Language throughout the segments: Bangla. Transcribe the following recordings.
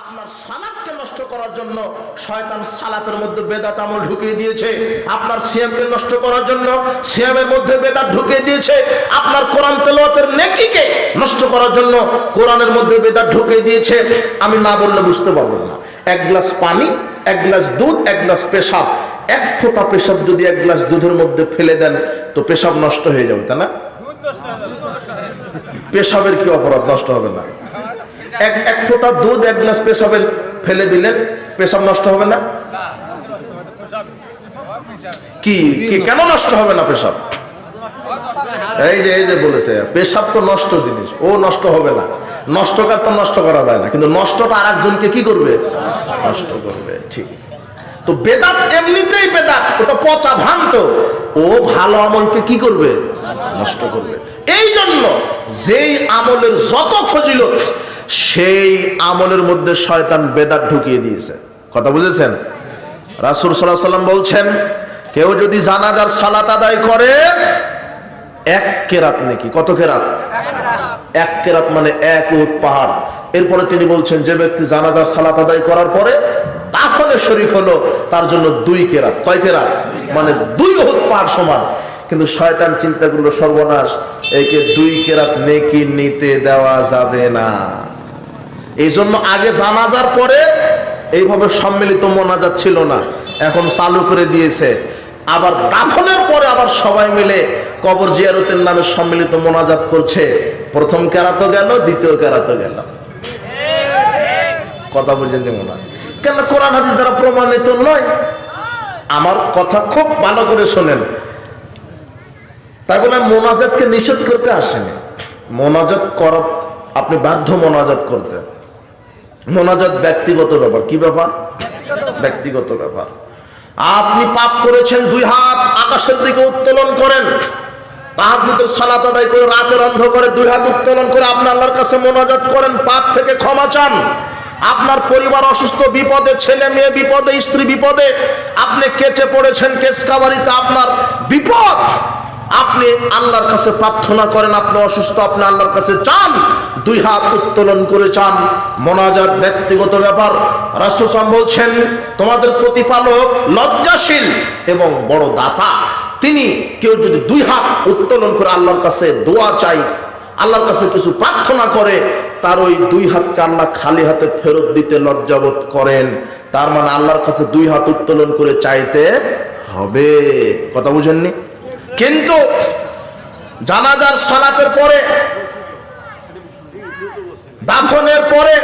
আপনার সালাদকে নষ্ট করার জন্য শয়তান সালাতের মধ্যে বেদাত আমল ঢুকিয়ে দিয়েছে। আপনার সিয়ামকে নষ্ট করার জন্য সিয়ামের মধ্যে বেদাত ঢুকিয়ে দিয়েছে। আপনার কোরআন তেলাওয়াতের নেকিকে নষ্ট করার জন্য কোরআনের মধ্যে বেদাত ঢুকিয়ে দিয়েছে। আমি না বললে বুঝতে পারব না। এক গ্লাস পানি, এক গ্লাস দুধ, এক গ্লাস পেশাব। এক ফোঁটা পেশাব যদি এক গ্লাস দুধের মধ্যে ফেলে দেন, তো পেশাব নষ্ট হয়ে যাবে, তাই না? পেশাবের কি অপরাধ? নষ্ট হবে না। এক এক ফোঁটা দুধ এক গ্লাস পেশাবের ফেলে দিলেন, পেশাব নষ্ট হবে না? কি কি, কেন নষ্ট হবে না পেশাব? এই যে এই যে বলেছে, পেশাব তো নষ্ট জিনিস, ও নষ্ট হবে না। নষ্টকার তো নষ্ট করা যায় না, কিন্তু নষ্টটা আর একজনকে কি করবে? নষ্ট করবে, ঠিক তো বেদাত এমনিতেই বেদাত, ওটা পচা ভ্রান্ত ও ভালো আমলকে কি করবে? নষ্ট করবে। এই জন্য যেই আমলের যত ফজিলত সেই আমলের মধ্যে শয়তান বেদাত ঢুকিয়ে দিয়েছে। কথা বুঝেছেন? রাসুল সাল্লাহ সাল্লাম বলছেন, কেউ যদি জানাজার সালাত আদায় করে, এক কেরাত নাকি? কত কেরাত? এক কেরাত মানে এক উট পাহাড়। এরপরে তিনি বলছেন, যে ব্যক্তি জানাজার সালাত আদায় করার পরে তাহলে শরীক হলো, তার জন্য দুই কেরাত। কয় কেরাত? মানে দুই উট পাহাড় সমান। কিন্তু শয়তান চিন্তা করল, সর্বনাশ, একে দুই কেরাত নেকি নিতে দেওয়া যাবে না। এই জন্য আগে জানাজার পরে এইভাবে সম্মিলিত মোনাজাত ছিল না। এখন চালু করে দিয়েছে। আবার দাফনের পরে আবার সবাই মিলে কবর জিয়ারতের নামে সম্মিলিত মোনাজাত করছে। প্রথম কেরাতো গেল, দ্বিতীয় কেরাতো গেল। কথা বুঝেন মনে হয় কেন কোরআন হাদিস দ্বারা প্রমাণিত নয়। আমার কথা খুব ভালো করে শোনেন। তাই বলে মোনাজাতকে নিষেধ করতে আসেনি। মোনাজাত করা আপনি বাধ্য মোনাজাত করতে। মোনাজাত ব্যক্তিগত ব্যাপার। কি ব্যাপার? ব্যক্তিগত ব্যাপার। আপনি পাপ করেছেন, দুই হাত আকাশের দিকে উত্তোলন করেন। করে দুই হাত উত্তোলন করে কাছে মোনাজাত করেন, পাপ থেকে ক্ষমা চান। আপনার পরিবার অসুস্থ, বিপদে, ছেলে মেয়ে বিপদে, স্ত্রী বিপদে, আপনি কেচে পড়েছেন আপনার বিপদ। আপনি আল্লাহর কাছে প্রার্থনা করেন, আপনি অসুস্থ, আপনি আল্লাহর কাছে চান, দুই হাত উত্তোলন করে চান। মোনাজাত ব্যক্তিগত ব্যাপার। রাসুসাম বলছেন, তোমাদের প্রতিপালক লজ্জাশীল এবং বড় দাতা। তিনি কেউ যদি দুই হাত উত্তোলন করে আল্লাহর কাছে দোয়া চাই আল্লাহর কাছে কিছু প্রার্থনা করে, তার ওই দুই হাতকে আল্লাহ খালি হাতে ফেরত দিতে লজ্জাবোধ করেন। তার মানে আল্লাহর কাছে দুই হাত উত্তোলন করে চাইতে হবে। কথা বুঝেননি? কিন্তু জানাজার সালাতের পরে, দাফনের পরে,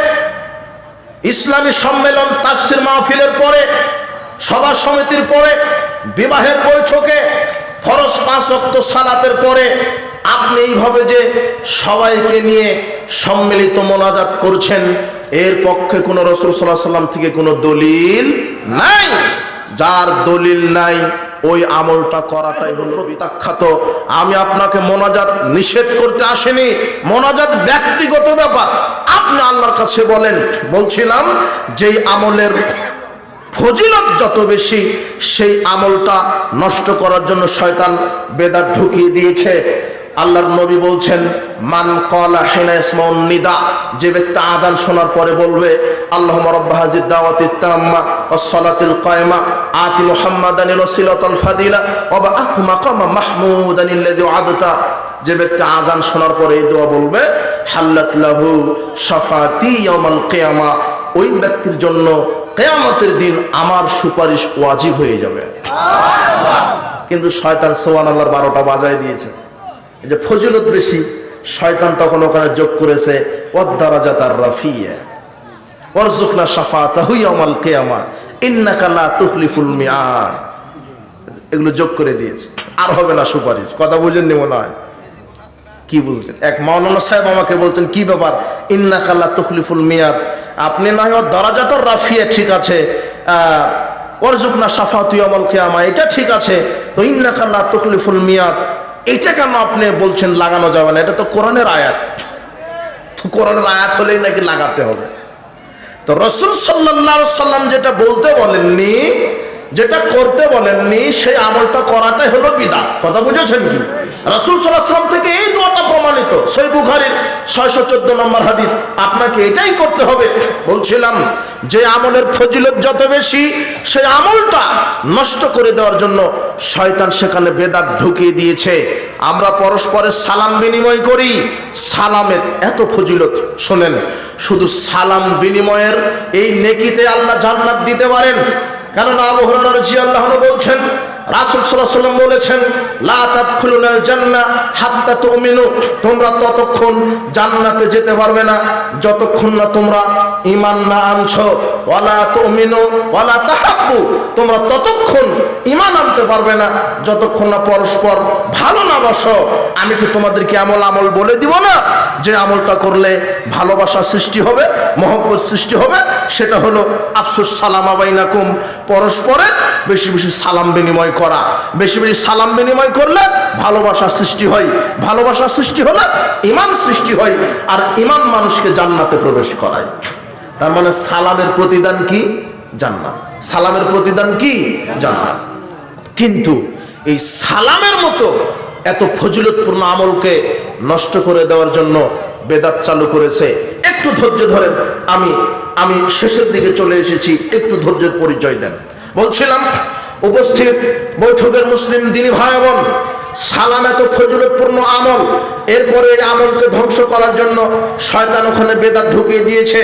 ইসলামী সম্মেলন তাফসির মাহফিলের পরে, সভা সমিতির পরে, বিবাহের বৈঠকে ফরজ পাঁচ অক্ত সালাতের পরে আপনি এইভাবে যে সবাইকে নিয়ে সম্মিলিত মোনাজাত করছেন, এর পক্ষে কোনো রসুল সাল্লাহ সাল্লাম থেকে কোনো দলিল নাই। যার দলিল নাই ওই আমলটা করাটাই হলো প্রত্যাখ্যাত। আমি আপনাকে মোনাজাত নিষেধ করতে আসিনি, মোনাজাত ব্যক্তিগত ব্যাপার। আপনি আল্লাহর কাছে বলেন, বলছিলাম, যেই আমলের ফজিলত যত বেশি, সেই আমলটা নষ্ট করার জন্য শয়তান বেদার ঢুকিয়ে দিয়েছে। আল্লাহর নবী বলছেন, মান কলা হেনা ইসমাউন নিদা যে ব্যক্তি আজান শোনার পরে বলবে আল্লাহ রব্বা হাজির দাওয়াতি তাম্মা ওয়াসসালাতিল কায়মা, আতি মুহাম্মাদান ওয়াসিলাতাল ফাদিলা, ওয়া বাআথ মাকামা মাহমুদান আল্লাযী আদতা যে ব্যক্তি আজান শোনার পরে এই দোয়া বলবে, হাল্লাত লাহু শাফাতি ইয়াউমাল কিয়ামা ওই ব্যক্তির জন্য কেয়ামতের দিন আমার সুপারিশ ওয়াজিব হয়ে যাবে। কিন্তু শয়তান সোয়ান আল্লাহর বারোটা বাজায় দিয়েছে। যে ফজিলত বেশি, শয়তান তখন ওখানে যোগ করেছে ওয়াদ্দারাজা তার রাফিয়া। ওয়ারজুকনা সাফা তাহুয়ামাল কেয়ামা, ইন্নাকা লা তুখলিফুল মিয়াদ এগুলো যোগ করে দিয়েছে। আর হবে না সুপারিশ। কথা বুঝেননি মনে হয়? কি বুঝলেন? এক মাওলানা সাহেব আমাকে বলছেন, কি ব্যাপার? ইন্না কাল্লা তখলিফুল মিয়াদ আপনি না হয় দরাজাতর রাফিয়া ঠিক আছে অর্জুকনা সাফাতুই আমল কেয়ামা, এটা ঠিক আছে, তো ইন্না কাল্লা তখলিফুল মিয়াদ এটা কেন আপনি বলছেন লাগানো যাবে না? এটা তো কোরআনের আয়াত। কোরআনের আয়াত হলেই নাকি লাগাতে হবে। তো রসুল সাল্লাহ সাল্লাম যেটা বলতে বলেননি, যেটা করতে বলেননি, সেই আমলটা করাটাই হলো বিদা কথা বুঝেছেন কি? রসুল সাল্লাহ সাল্লাম থেকে এই প্রমাণিত সই ছয়শো চোদ্দ নম্বর হাদিস। আপনাকে এটাই করতে হবে। বলছিলাম যে আমলের ফজিলত যত বেশি সেই আমলটা নষ্ট করে দেওয়ার জন্য শয়তান সেখানে বেদাত ঢুকিয়ে দিয়েছে। আমরা পরস্পরের সালাম বিনিময় করি। সালামের এত ফজিলত, শোনেন, শুধু সালাম বিনিময়ের এই নেকিতে আল্লাহ জান্নাত দিতে পারেন। কেননা আবু হুরায়রা রাদিয়াল্লাহু আনহু বলছেন রাসূল ওয়াসাল্লাম বলেছেন তোমরা ততক্ষণ যেতে পারবে না, যতক্ষণ না তোমরা না ওয়ালা ওয়ালা তোমরা ততক্ষণ আনতে পারবে না, যতক্ষণ না পরস্পর ভালো না বসো। আমি কি তোমাদেরকে আমল আমল বলে দিব না, যে আমলটা করলে ভালোবাসা সৃষ্টি হবে, মহব্বত সৃষ্টি হবে? সেটা হলো, আফসুস সালামা পরস্পরের বেশি বেশি সালাম বিনিময় করা। বেশি বেশি সালাম বিনিময় করলে ভালোবাসা সৃষ্টি হয়। ভালোবাসা সৃষ্টি হলে ইমান সৃষ্টি হয় আর ইমান মানুষকে জান্নাতে প্রবেশ করায়। তার মানে সালামের প্রতিদান কি? জান্নাত। সালামের প্রতিদান কি? জান্নাত। কিন্তু এই সালামের মতো এত ফজিলতপূর্ণ আমলকে নষ্ট করে দেওয়ার জন্য বেদাত চালু করেছে। একটু ধৈর্য ধরেন, আমি আমি শেষের দিকে চলে এসেছি, একটু ধৈর্যের পরিচয় দেন। বলছিলাম, উপস্থিত বৈঠকের মুসলিম দিনী ভাই বোন, সালাম এত ফজিলতপূর্ণ আমল, এরপরে এই আমলকে ধ্বংস করার জন্য শয়তান ওখানে বেদাত ঢুকিয়ে দিয়েছে।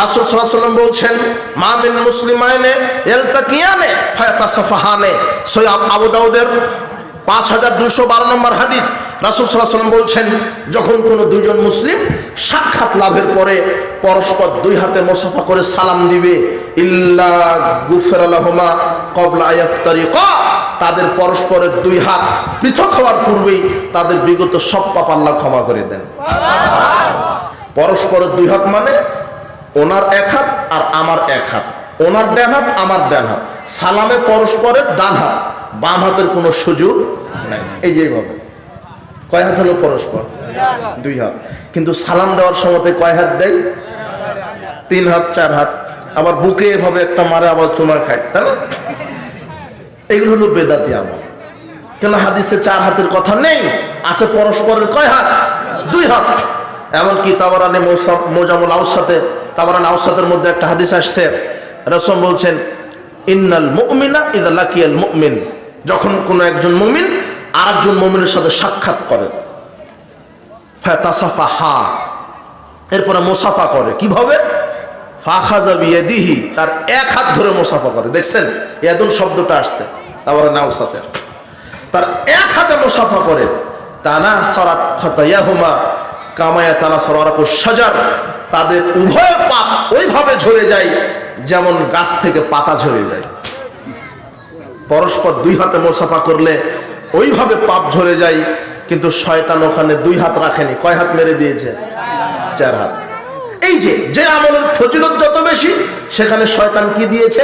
রাসূল ওয়াসাল্লাম বলছেন মামিন মুসলিমাইনে এলতাকিয়ানে ফায়াতাসাফাহানে। সৈয়দ আবু দাউদের পাঁচ হাজার দুশো বারো নম্বর হাদিস রাসুল সাল্লাম বলছেন, যখন কোনো দুজন মুসলিম সাক্ষাৎ লাভের পরে পরস্পর দুই হাতে মোসাফা করে সালাম দিবে ইল্লা তাদের পরস্পরের দুই হাত পৃথক হওয়ার পূর্বেই তাদের বিগত সব পাপ আল্লাহ ক্ষমা করে দেন। পরস্পরের দুই হাত মানে ওনার এক হাত আর আমার এক হাত। ওনার ডান হাত, আমার ডান হাত। সালামে পরস্পরের ডান হাত। বাম হাতের কোনো সুযোগ নাই। এই যে এইভাবে। কয় হাত হলো পরস্পর? দুই হাত। কিন্তু সালাম দেওয়ার সময় কয় হাত দেয়? তিন হাত, চার হাত। আবার বুকে এভাবে একটা মারে, আবার চুমা খায়, তাই না? এগুলো হলো বেদাতি আমল। কেন হাদিসে চার হাতের কথা নেই? আছে পরস্পরের কয় হাত? দুই হাত। এমনকি তাবারানে মোজামুল আউসাতে তাবারান আউসাতের মধ্যে একটা হাদিস আসছে। রসম বলছেন, ইন্নাল মুমিনা ইদা লাকিয়াল মুমিন। যখন কোনো একজন মুমিন আর একজন মুমিনের সাথে সাক্ষাৎ করে। ফাতাসাফা হা এরপরে মোসাফা করে। কীভাবে? ফাখাজা বিয়াদিহি, তার এক হাত ধরে মোসাফা করে। দেখছেন? ইয়াদুল শব্দটা আসছে। তারপরে নাউসাতের তার এক হাতে মোসাফা করে। তানা সরাত খতায়াহুমা, কামায়া তানা সরারাকু সাজার তাদের উভয় পাপ ওইভাবে ঝরে যায়, যেমন গাছ থেকে পাতা ঝরে যায়। পরস্পর দুই হাতে মোসাফা করলে ওইভাবে পাপ ঝরে যায়, কিন্তু শয়তান ওখানে দুই হাত রাখেনি। কয় হাত মেরে দিয়েছে? চার হাত। এই যে যে আমলের ফজিলত যত বেশি, সেখানে শয়তান কি দিয়েছে?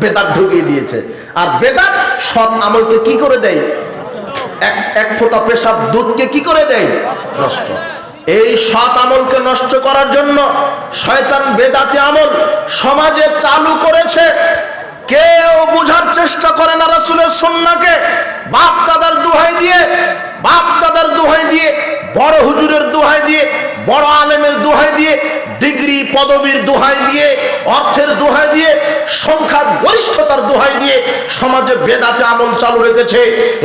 বেদাত ঢুকিয়ে দিয়েছে। আর বেদাত সৎ আমলকে কি করে দেয়? এক এক ফোঁটা পেশাব দুধকে কি করে দেয়? নষ্ট। এই সৎ আমলকে নষ্ট করার জন্য শয়তান বেদাতি আমল সমাজে চালু করেছে। কেউ বুঝার চেষ্টা করে না রসুলের সন্নাকে বাপ দাদার দোহাই দিয়ে, বাপ দাদার দোহাই দিয়ে, বড় হুজুরের দোহাই দিয়ে, বড় ডিগ্রি পদবীর দোহাই দিয়ে, অর্থের দোহাই দিয়ে সংখ্যা গরিষ্ঠতার দোহাই দিয়ে সমাজে বেদাতে আমল চালু রেখেছে।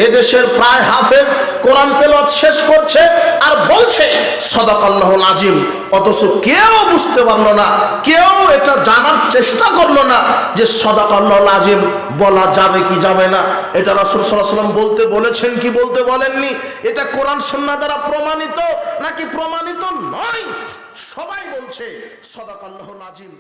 এদেশের প্রায় হাফেজ কোরআন তেলত শেষ করছে আর বলছে, সদাকাল্লাহ আজিম অথচ কেউ বুঝতে পারল না, কেউ এটা জানার চেষ্টা করল না যে সদাকাল্লাহ আজিম বলা যাবে কি যাবে না। এটা রাসুল সাল্লাম বলতে বলেছেন কি বলতে বলেননি? এটা কোরআন সন্না দ্বারা প্রমাণিত নাকি প্রমাণিত নয়? সবাই বলছে সদাকাল্লাহ নাজিম